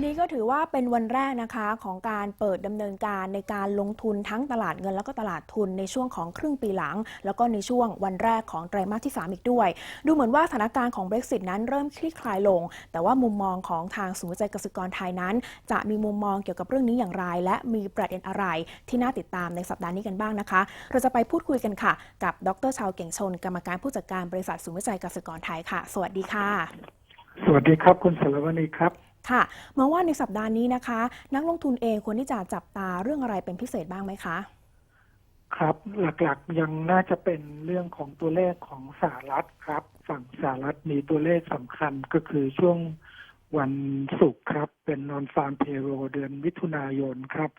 วันนี้ก็ถือว่าเป็นวันแรกนะคะของการเปิดดำเนินการในการลงทุนทั้งตลาดเงินแล้วก็ตลาดทุนในช่วงของครึ่งปีหลัง แล้วก็ในช่วงวันแรกของไตรมาสที่ 3 อีกด้วย ดูเหมือนว่าสถานการณ์ของ Brexit นั้นเริ่มคลี่คลายลง แต่ว่ามุมมองของทางศูนย์วิจัยเกษตรกรไทยนั้น จะมีมุมมองเกี่ยวกับเรื่องนี้อย่างไร และมีประเด็นอะไรที่น่าติดตามในสัปดาห์นี้กันบ้างนะคะ เราจะไปพูดคุยกันค่ะ กับดรชาวเก่งชน กรรมการผู้จัดการบริษัทศูนย์วิจัยเกษตรกรไทยค่ะ สวัสดีค่ะ สวัสดีครับคุณสารวณีครับ ค่ะมองว่าในสัปดาห์นี้นะคะ นักลงทุนเองควรที่จะจับตาเรื่องอะไรเป็นพิเศษบ้างไหมคะครับหลักๆยังน่าจะเป็นเรื่องของตัวเลขของสหรัฐครับ ฝั่งสหรัฐมีตัวเลขสำคัญก็คือช่วงวันศุกร์ครับ เป็นนอนฟาร์มเพโรเดือนมิถุนายนครับ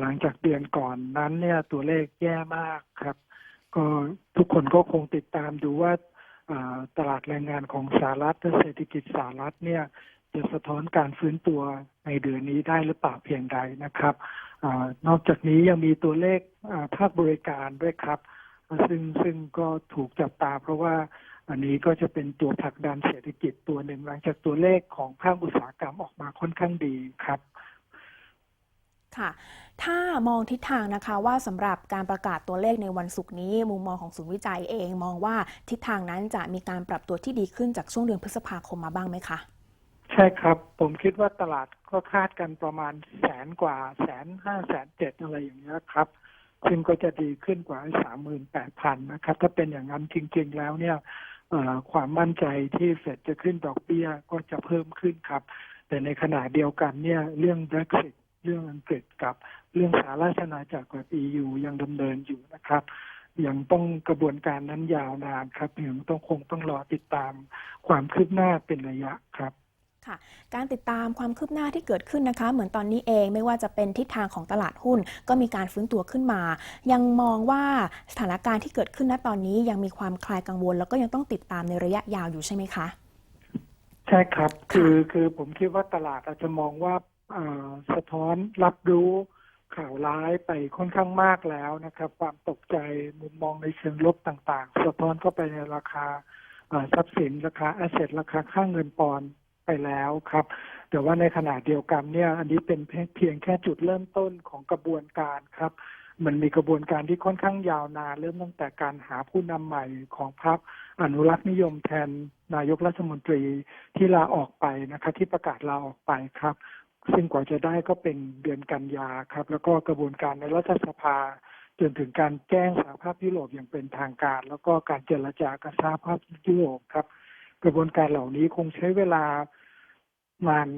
หลังจากเดือนก่อนนั้นเนี่ยตัวเลขแย่มากครับ ก็ทุกคนก็คงติดตามดูว่าตลาดแรงงานของสหรัฐและเศรษฐกิจสหรัฐเนี่ย จะสะท้อนการฟื้นตัวในเดือนนี้ได้หรือเปล่าเพียงใดนะครับอนอกจากนี้ยังมีตัวเลขภาคบริการด้วยครับ ซึ่งซึ่งก็ถูกจับตา เพราะว่าอันนี้ก็จะเป็นตัวผลักดันเศรษฐกิจตัวหนึ่งหลังจากตัวเลขของภาคอุตสาหกรรมออกมาค่อนข้างดีครับค่ะ ถ้ามองทิศทางนะคะว่าสำหรับการประกาศตัวเลขในวันศุกร์นี้ มุมมองของศูนย์วิจัยเอง มองว่าทิศทางนั้นจะมีการปรับตัวที่ดีขึ้นจากช่วงเดือนพฤษภาคมมาบ้างไหมคะ ใช่ครับ ผมคิดว่าตลาดก็คาดกันประมาณแสนกว่าแสนห้าแสนเจ็ดอะไรอย่างเงี้ยครับ ซึ่งก็จะดีขึ้นกว่าสามหมื่นแปดพันนะครับ ถ้าเป็นอย่างนั้นจริง ๆ แล้วเนี่ยความมั่นใจที่เฟดจะขึ้นดอกเบี้ยก็จะเพิ่มขึ้นครับ แต่ในขณะเดียวกันเนี่ยเรื่อง Brexit เรื่องอังกฤษกับเรื่องสหราชอาณาจักรกับ EU ยังดำเนินอยู่นะครับ ยังต้องกระบวนการนั้นยาวนานครับยังต้องคงต้องรอติดตามความคืบหน้าเป็นระยะครับ ค่ะการติดตามความคืบหน้าที่เกิดขึ้นนะคะ เหมือนตอนนี้เองไม่ว่าจะเป็นทิศทางของตลาดหุ้น ก็มีการฟื้นตัวขึ้นมา ยังมองว่าสถานการณ์ที่เกิดขึ้นณตอนนี้ยังมีความคลายกังวล แล้วก็ยังต้องติดตามในระยะยาวอยู่ใช่ไหมคะ ใช่ครับคือคือผมคิดว่าตลาดอาจจะมองว่าเอ่อสะท้อนรับรู้ข่าวร้ายไปค่อนข้างมากแล้วนะครับ ความตกใจมุมมองในเชิงลบต่างๆ สะท้อนเข้าไปในราคาเอ่อทรัพย์สินราคาแอสเซทราคาค่างเงินปอนด์ ไปแล้วครับ แต่ว่าในขณะเดียวกันเนี่ย อันนี้เป็นเพียงแค่จุดเริ่มต้นของกระบวนการครับ มันมีกระบวนการที่ค่อนข้างยาวนานเริ่มตั้งแต่การหาผู้นำใหม่ของพรรคอนุรักษ์นิยมแทนนายกรัฐมนตรีที่ลาออกไปนะครับที่ประกาศลาออกไปครับ ซึ่งกว่าจะได้ก็เป็นเดือนกันยาครับ แล้วก็กระบวนการในรัฐสภาจนถึงการแจ้งสหภาพยุโรปอย่างเป็นทางการ แล้วก็การเจรจากับสหภาพยุโรปครับ กระบวนการเหล่านี้คงใช้เวลามาน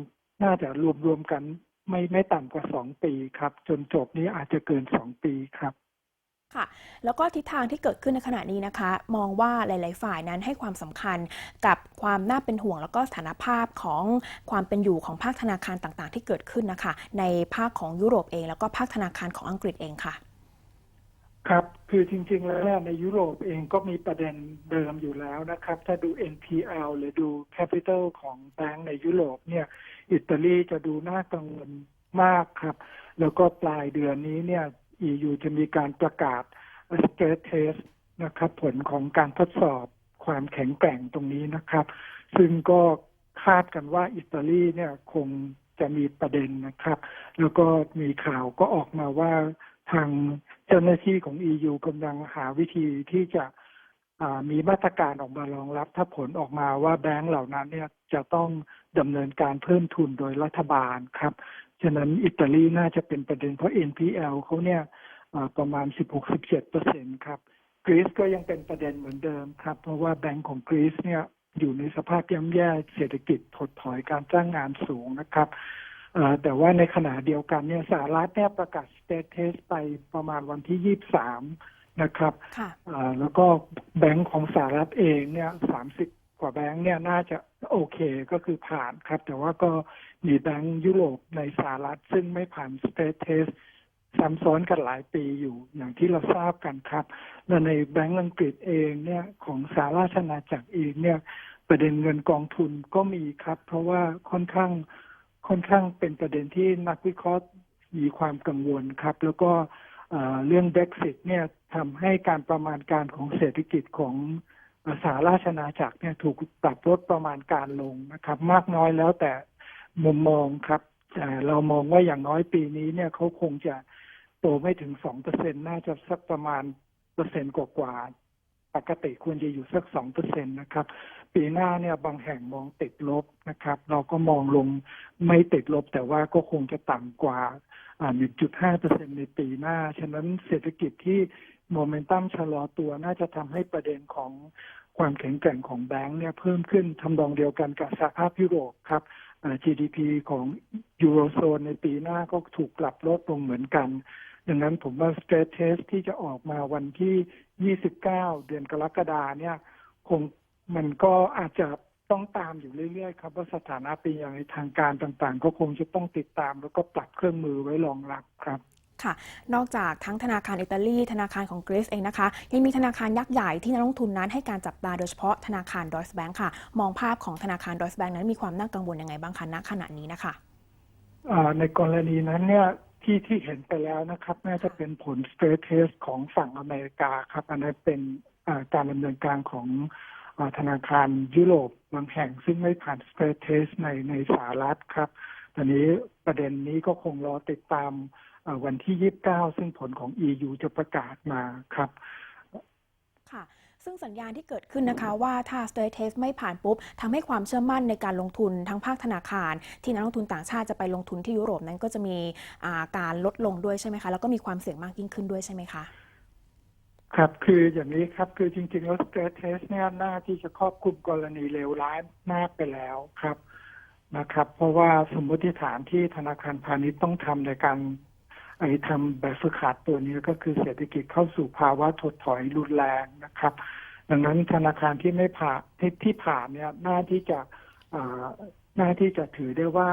น่าจะรวมๆกัน ไม่ไม่ต่ำกว่าสองปีครับ จนจบนี้อาจจะเกินสองปีครับค่ะแล้วก็ทิศทางที่เกิดขึ้นในขณะนี้นะคะ มองว่าหลาย ๆ ฝ่ายนั้นให้ความสำคัญกับความน่าเป็นห่วง แล้วก็สถานภาพของความเป็นอยู่ของภาคธนาคารต่าง ๆ ที่เกิดขึ้นนะคะ ในภาคของยุโรปเอง แล้วก็ภาคธนาคารของอังกฤษเองค่ะ ครับ คือจริง ๆ แล้วในยุโรปเองก็มีประเด็นเดิมอยู่แล้วนะครับ ถ้าดู NPL หรือดู Capital ของแบงก์ในยุโรปเนี่ย อิตาลีจะดูน่ากังวลมากครับ แล้วก็ปลายเดือนนี้เนี่ย EU จะมีการประกาศ stress test นะครับ ผลของการทดสอบความแข็งแกร่งตรงนี้นะครับ ซึ่งก็คาดกันว่าอิตาลีเนี่ยคงจะมีประเด็นนะครับ แล้วก็มีข่าวก็ออกมาว่า ทางเจ้าหน้าที่ของ EU กำลังหาวิธีที่จะมีมาตรการออกมารองรับ ถ้าผลออกมาว่าแบงก์เหล่านั้นเนี่ยจะต้องดำเนินการเพิ่มทุนโดยรัฐบาลครับ ฉะนั้นอิตาลีน่าจะเป็นประเด็นเพราะ NPL เขาเนี่ยอ่าประมาณ 16-17เปอร์เซ็นครับกรีซก็ยังเป็นประเด็นเหมือนเดิมครับ เพราะว่าแบงก์ของกรีซเนี่ยอยู่ในสภาพย่ำแย่เศรษฐกิจถดถอยการจ้างงานสูงนะครับ แต่ว่าในขณะเดียวกันเนี่ยสหรัฐเนี่ยประกาศ state test ไปประมาณวันที่23นะครับค่ะอ่าแล้วก็แบงก์ของสหรัฐเองเนี่ยสามสิบกว่าแบงก์เนี่ยน่าจะโอเคก็คือผ่านครับ แต่ว่าก็มีแบงก์ยุโรปในสหรัฐ ซึ่งไม่ผ่านสเต t เทสซ้ำซ้อนกันหลายปีอยู่อย่างที่เราทราบกันครับ และในแบงก์อังกฤษเองเนี่ยของสหราชอาณาจักรเองเนี่ยประเด็นเงินกองทุนก็มีครับ เพราะว่าค่อนข้าง ค่อนข้างเป็นประเด็นที่นักวิเคราะห์มีความกังวลครับ แล้วก็เรื่อง Brexit เนี่ยทำให้การประมาณการของเศรษฐกิจของสหราชอาณาจักรเนี่ยถูกปรับลดประมาณการลงนะครับ มากน้อยแล้วแต่มุมมองครับแต่เรามองว่าอย่างน้อยปีนี้เนี่ยเขาคงจะโตไม่ถึงสองเปอร์เซ็นน่าจะสักประมาณเปอร์เซ็นต์กว่า ปกติควรจะอยู่สักสองเปอร์เซ็นตนะครับ ปีหน้าเนี่ยบางแห่งมองติดลบนะครับ เราก็มองลงไม่ติดลบ แต่ว่าก็คงจะต่ำกว่า1.5เปอร์เซ็นในปีหน้า ฉะนั้นเศรษฐกิจที่โมเมนตัมชะลอตัวน่าจะทำให้ประเด็นของความแข็งแกร่งของแบงก์เนี่ยเพิ่มขึ้นทำนองเดียวกันกับสภาพยุโรปครับ GDP ของยูโรโซนในปีหน้าก็ถูกปรับลดลงเหมือนกัน ดังนั้นผมว่า stress test ที่จะออกมาวันที่ 29 เดือนกรกฎาเนี่ยคงมันก็อาจจะต้องตามอยู่เรื่อยๆครับว่าสถานะเป็นอย่างไรทางการต่างๆ ก็คงจะต้องติดตามแล้วก็ปรับเครื่องมือไว้รองรับครับค่ะ นอกจากทั้งธนาคารอิตาลี ธนาคารของกรีซเองนะคะ ยังมีธนาคารยักษ์ใหญ่ที่นักลงทุนนั้นให้การจับตาโดยเฉพาะธนาคารดอยส์แบงค์ค่ะ มองภาพของธนาคารดอยส์แบงค์นั้นมีความน่ากังวลยังไงบ้างคะณขณะนี้นะคะอ่าในกรณีนั้นเนี่ย ที่ที่เห็นไปแล้วนะครับ น่าจะเป็นผล stress test ของฝั่งอเมริกาครับ อันนั้นเป็นการดำเนินการของอธนาคารยุโรปบางแห่งซึ่งไม่ผ่าน stress test ในในสหรัฐครับตอนนี้ประเด็นนี้ก็คงรอติดตามวันที่ 29 ซึ่งผลของ EU จะประกาศมาครับ ค่ะ ซึ่งสัญญาณที่เกิดขึ้นนะคะว่าถ้า stress test ไม่ผ่านปุ๊บทำให้ความเชื่อมั่นในการลงทุนทั้งภาคธนาคาร ที่นักลงทุนต่างชาติจะไปลงทุนที่ยุโรปนั้นก็จะมีาการลดลงด้วยใช่ไหมคะแล้วก็มีความเสี่ยงมากยิ่งขึ้นด้วยใช่ไหมคะครับคืออย่างนี้ครับคือจริงๆแล้ว stress test เนี่ยหน้าที่จะครอบคลุมกรณีเลวร้ายมากไปแล้วครับนะครับ เพราะว่าสมมติฐานที่ธนาคารพาณิชย์ต้องทำในการ ไอ้ทำแบบฝึกหัดตัวนี้ก็คือเศรษฐกิจเข้าสู่ภาวะถดถอยรุนแรงนะครับ ดังนั้นธนาคารที่ไม่ผ่าที่ที่ผ่านเนี่ยหน้าที่จะอ่าหน้าที่จะถือได้ว่า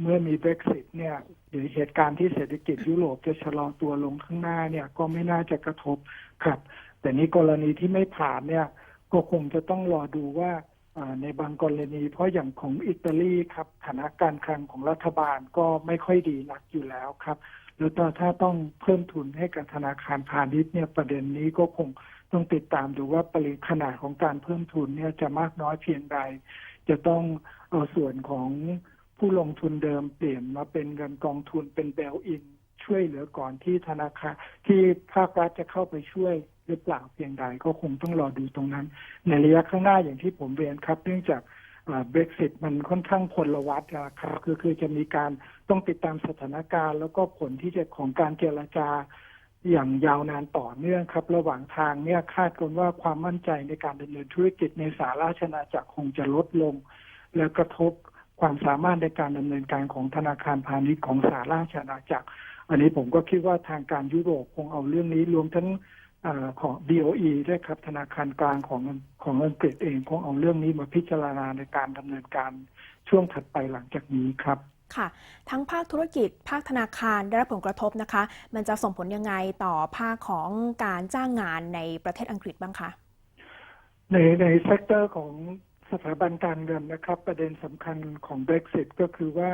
เมื่อมี Brexit เนี่ยหรือเหตุการณ์ที่เศรษฐกิจยุโรปจะชะลอตัวลงข้างหน้าเนี่ยก็ไม่น่าจะกระทบครับ แต่นี้กรณีที่ไม่ผ่านเนี่ยก็คงจะต้องรอดูว่าอ่าในบางกรณี เพราะอย่างของอิตาลีครับฐานะการคลังของรัฐบาลก็ไม่ค่อยดีนักอยู่แล้วครับ แล้วก็ถ้าต้องเพิ่มทุนให้กับธนาคารพาณิชย์เนี่ยประเด็นนี้ก็คงต้องติดตามดูว่าปริขนาดของการเพิ่มทุนเนี่ยจะมากน้อยเพียงใด จะต้องเอาส่วนของผู้ลงทุนเดิมเปลี่ยนมาเป็นเงินกองทุนเป็นเบลอิน ช่วยเหลือก่อนที่ธนาคารที่ภาครัฐจะเข้าไปช่วยหรือเปล่าเพียงใดก็คงต้องรอดูตรงนั้น ในระยะข้างหน้าอย่างที่ผมเรียนครับ เนื่องจาก เบรกซิตมันค่อนข้างพลวัตนะครับคือคือจะมีการต้องติดตามสถานการณ์ แล้วก็ผลที่จะของการเจรจาอย่างยาวนานต่อเนื่องครับ ระหว่างทางเนี่ยคาดกันว่าความมั่นใจในการดำเนินธุรกิจในสหราชอาจักรคงจะลดลง และกระทบความสามารถในการดำเนินการของธนาคารพาณิชย์ของสหราชอาณาจักร อันนี้ผมก็คิดว่าทางการยุโรปคงเอาเรื่องนี้รวมทั้ง อาของ DOE ด้วยครับธนาคารกลางของของอังกฤษเองคงเอาเรื่องนี้มาพิจารณาในการดำเนินการช่วงถัดไปหลังจากนี้ครับค่ะ ทั้งภาคธุรกิจ ภาคธนาคารได้รับผลกระทบนะคะ มันจะส่งผลยังไงต่อภาคของการจ้างงานในประเทศอังกฤษบ้างคะ ในในเซกเตอร์ของสถาบันการเงินนะครับ ประเด็นสำคัญของ Brexit ก็คือว่า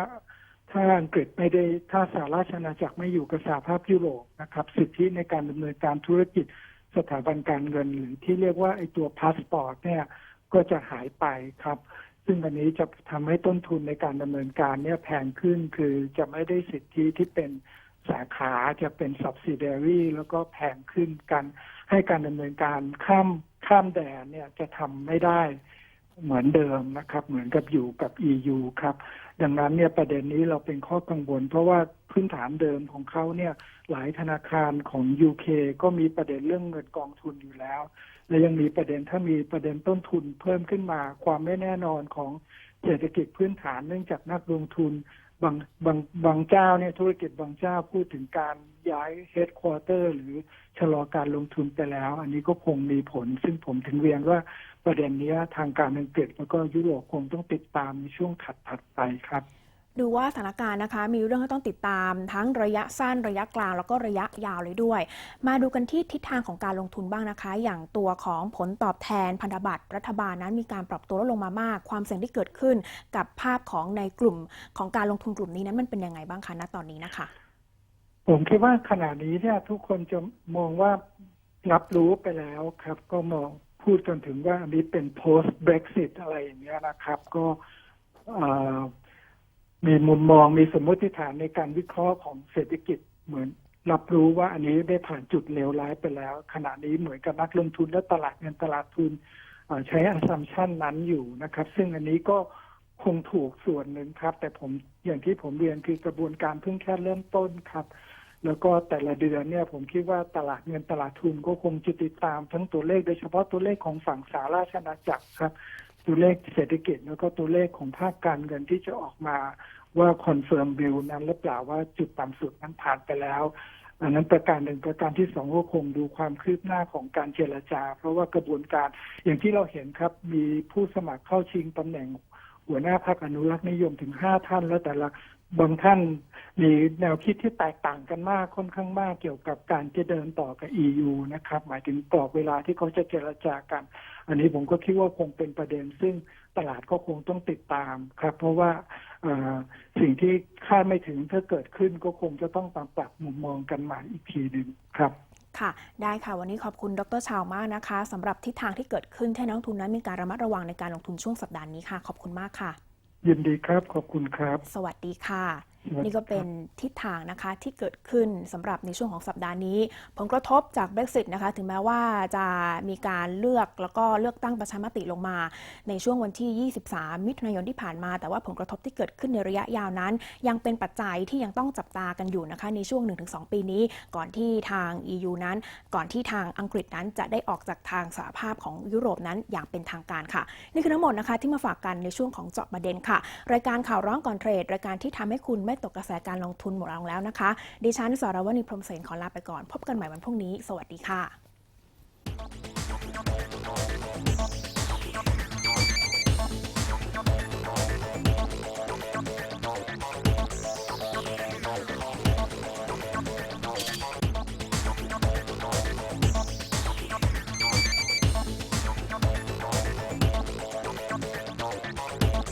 ถ้าอังกฤษไม่ได้ถ้าสหราชอาณาจักรไม่อยู่กับสหภาพยุโรปนะครับสิทธิในการดำเนินการธุรกิจสถาบันการเงินหรือที่เรียกว่าไอตัวพาสปอร์ตเนี่ยก็จะหายไปครับ ซึ่งอันนี้จะทำให้ต้นทุนในการดำเนินการเนี่ยแพงขึ้นคือจะไม่ได้สิทธิที่เป็นสาขาจะเป็น subsidiary แล้วก็แพงขึ้นกันให้การดำเนินการข้ามข้ามแดนเนี่ยจะทำไม่ได้เหมือนเดิมนะครับ เหมือนกับอยู่กับ EU ครับ ดังนั้นเนี่ยประเด็นนี้เราเป็นข้อกังวล เพราะว่าพื้นฐานเดิมของเขาเนี่ยหลายธนาคารของ UK ก็มีประเด็นเรื่องเงินกองทุนอยู่แล้ว และยังมีประเด็นถ้ามีประเด็นต้นทุนเพิ่มขึ้นมา ความไม่แน่นอนของเศรษฐกิจพื้นฐานเนื่องจากนักลงทุนบางบางบางเจ้าเนี่ยธุรกิจบางเจ้าพูดถึงการย้ายเฮดควอเตอร์หรือชะลอการลงทุนไปแล้ว อันนี้ก็คงมีผล ซึ่งผมถึงเรียนว่า ประเด็นนี้ทางการอังกฤษแล้วก็ยุโรปคงต้องติดตามในช่วงถัดถัดไปครับ ดูว่าสถานการณ์นะคะ มีเรื่องที่ต้องติดตามทั้งระยะสั้นระยะกลางแล้วก็ระยะยาวเลยด้วย มาดูกันที่ทิศทางของการลงทุนบ้างนะคะ อย่างตัวของผลตอบแทนพันธบัตรรัฐบาลนั้นมีการปรับตัวลดลงมามาก ความเสี่ยงที่เกิดขึ้นกับภาพของในกลุ่มของการลงทุนกลุ่มนี้นั้นมันเป็นยังไงบ้างคะณตอนนี้นะคะ ผมคิดว่าขณะนี้เนี่ยทุกคนจะมองว่ารับรู้ไปแล้วครับ ก็มอง พูดกันถึงว่าอันนี้เป็น post Brexit อะไรอย่างเงี้ยนะครับ ก็มีมุมมองมีสมมติฐานในการวิเคราะห์ของเศรษฐกิจเหมือนรับรู้ว่าอันนี้ได้ผ่านจุดเลวร้ายไปแล้ว ขณะนี้เหมือนกับนักลงทุนและตลาดเงินตลาดทุนใช้อั u m p t i o n นั้นอยู่นะครับ ซึ่งอันนี้ก็คงถูกส่วนหนึ่งครับ แต่ผมอย่างที่ผมเรียนคือกระบวนการเพิ่งแค่เริ่มต้นครับ แล้วก็แต่ละเดือนเนี่ยผมคิดว่าตลาดเงินตลาดทุนก็คงจะติดตามทั้งตัวเลขโดยเฉพาะตัวเลขของฝั่งสหราชอาจักรครับ ตัวเลขเศรษฐกิจแล้วก็ตัวเลขของภาคการเงินที่จะออกมาว่าคอนเฟิร์มบิลนั้นหรือเปล่าว่าจุดต่ำสุดนั้นผ่านไปแล้วอันนั้นประการหนึ่งประการที่สองก็คงดูความคืบหน้าของการเจรจา เพราะว่ากระบวนการอย่างที่เราเห็นครับ มีผู้สมัครเข้าชิงตำแหน่งหัวหน้าพรรคอนุรักษ์นิยมถึงห้าท่าน แล้วแต่ละ บางท่านมีแนวคิดที่แตกต่างกันมากค่อนข้างมากเกี่ยวกับการจะเดินต่อกับ EU นะครับ หมายถึงกรอบเวลาที่เขาจะเจรจากัน อันนี้ผมก็คิดว่าคงเป็นประเด็น ซึ่งตลาดก็คงต้องติดตามครับ เพราะว่าสิ่งที่คาดไม่ถึงถ้าเกิดขึ้นก็คงจะต้องปรับปรับมุมมองกันใหม่อีกทีหนึ่งครับค่ะ ได้ค่ะ วันนี้ขอบคุณดรชาวมากนะคะสำหรับทิศทางที่เกิดขึ้นให้นักทุนนั้นมีการระมัดระวังในการลงทุนช่วงสัปดาห์นี้ค่ะ ขอบคุณมากค่ะ ยินดีครับ ขอบคุณครับ สวัสดีค่ะ นี่ก็เป็นทิศทางนะคะที่เกิดขึ้นสำหรับในช่วงของสัปดาห์นี้ ผลกระทบจาก Brexit นะคะถึงแม้ว่าจะมีการเลือกแล้วก็เลือกตั้งประชามติลงมา ในช่วงวันที่ 23 มิถุนายนที่ผ่านมา แต่ว่าผลกระทบที่เกิดขึ้นในระยะยาวนั้น ยังเป็นปัจจัยที่ยังต้องจับตากันอยู่นะคะในช่วง 1-2 ปีนี้ ก่อนที่ทาง EU นั้น ก่อนที่ทางอังกฤษนั้นจะได้ออกจากทางสหภาพของยุโรปนั้นอย่างเป็นทางการค่ะ นี่คือทั้งหมดนะคะที่มาฝากกันในช่วงของเจาะประเด็นค่ะ รายการข่าวร้องก่อนเทรดรายการที่ทำให้คุณไม่ตกกระแสการลงทุนหมดลงแล้วนะคะ ดิฉันสรวณีพรมเสนขอลาไปก่อน พบกันใหม่วันพรุ่งนี้ สวัสดีค่ะ